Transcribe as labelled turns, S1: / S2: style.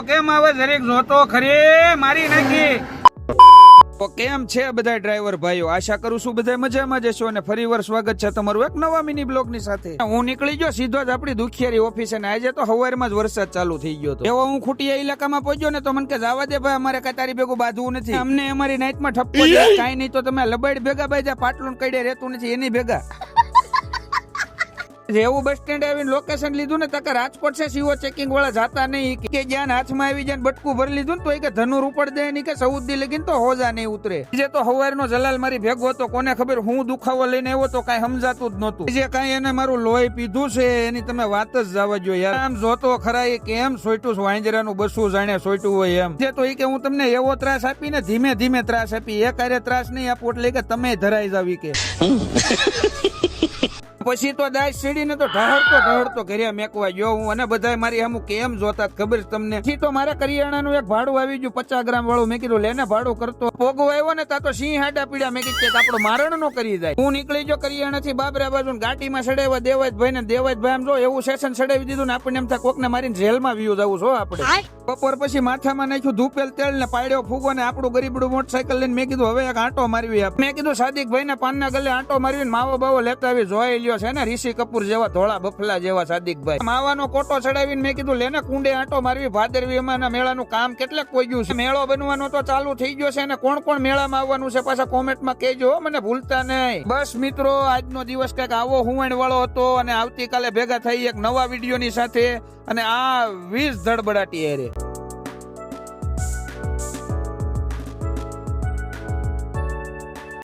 S1: કેમ આવે જરીક જોતો ખરી? મારી નાખી. તો કેમ છે બધા ડ્રાઈવર ભાઈઓ? આશા કરું છું બધા મજામાં જશો અને ફરી વાર સ્વાગત છે તમારું એક નવા મિની બ્લોગની સાથે. હું નીકળી ગયો સીધો જ આપણી દુખિયારી ઓફિસે ને આજે તો હવારમાં જ વરસાદ ચાલુ થઈ ગયો હતો. એવો હું ખૂટિયા ઇલાકામાં પહોંચ્યો ને તો મને કે જવા દે ભાઈ, અમારે કતારી તારી ભેગું બાંધવું નથી. અમને અમારી નાઈટમાં ઠપકો કઈ કાંઈ નહીં તો તમે લબાડ ભેગા ભાઈ જા પાટલું કઈ રહેતું નથી, એની ભેગા. જેવું બસ સ્ટેન્ડ આવીને લોકેશન લીધું ને તકે રાજકોટ છે સીઓ ચેકિંગ વાળા જાતા નહીં. કે જ્યાં હાથમાં આવી જાય ને બટકું ભરી લીધું ને તો એ કે ધનુર ઉપડ દે નહીં કે સૌદી લગીને તો હોજા નહીં ઉતરે. જે તો હવારનો જલાલ મારી ભેગો હતો, કોને ખબર હું દુખાવો લઈને આવ્યો તો કાંઈ સમજાતું જ નહોતું. જે કાંઈ એને મારું લોહી પીધું છે, એની તમે વાત જ જવા જો યાર. આમ જોતો ખરા એ કેમ સોઈટું વાંજરા વાંજરાનું બસું જાણે સોઈટું હોય એમ. જે તો એ કે હું તમને એવો ત્રાસ આપીને ધીમે ધીમે ત્રાસ આપી. એ કાર્ય ત્રાસ નહીં આપું એટલે કે તમે ધરાઈ જાવી કે. પછી તો દાસ સીડીને તો ઢહડતો ઢહડતો ઘરે મેકવા ગયો હું અને બધા મારી અમુક કેમ જોતા ખબર તમને. પછી તો મારે કરિયાણાનું એક ભાડું આવી ગયું, પચાસ ગ્રામ વાળું. મેં કીધું લેને ભાડું કરતો. પોગો આવ્યો ને તા તો સિંહ હાડા પીડા. મેં કીધું આપણો મારણ નો કરી જાય. હું નીકળી જો કરિયાણા થી બાબરા બાજુ ને ગાડીમાં સડાવ્યા દેવાજ ભાઈ ને દેવાજ ભાઈ આમ જો એવું સેશન સડાવી દીધું ને આપણને એમ થાય કોક ને મારીને જેલમાં વ્યુ જવું છો આપણે. બપોર પછી માથામાં નાખ્યું ધૂપેલ તેલ ને પાડ્યો ફૂગો ને આપણું ગરીબડું મોટરસાયકલ લઈને મેં કીધું, હવે એક આંટો મારવી મેં કીધું સાદિક ભાઈ ને પાનના ગલે આંટો મારવી ને માવો બાવો લેતા આવી જોઈ લ્યો છે ને, ઋષિ કપૂર જેવા ધોળા બફલા જેવા સાદિકભાઈ. માવાનો કોટો ચડાવીને મેં કીધું, લેને કુંડે આંટો મારવી ભાદરવી એમાં મેળાનું કામ કેટલાક કોઈ ગયું છે? મેળો બનવાનો તો ચાલુ થઈ ગયો છે અને કોણ કોણ મેળામાં આવવાનું છે પાછા કોમેન્ટમાં કહેજો મને ભૂલતા નહીં. બસ મિત્રો, આજનો દિવસ કંઈક આવો હુંવણ વાળો હતો અને આવતીકાલે ભેગા થઈ એક નવા વિડીયોની સાથે, અને આ વીસ ધડબડાટી એરે.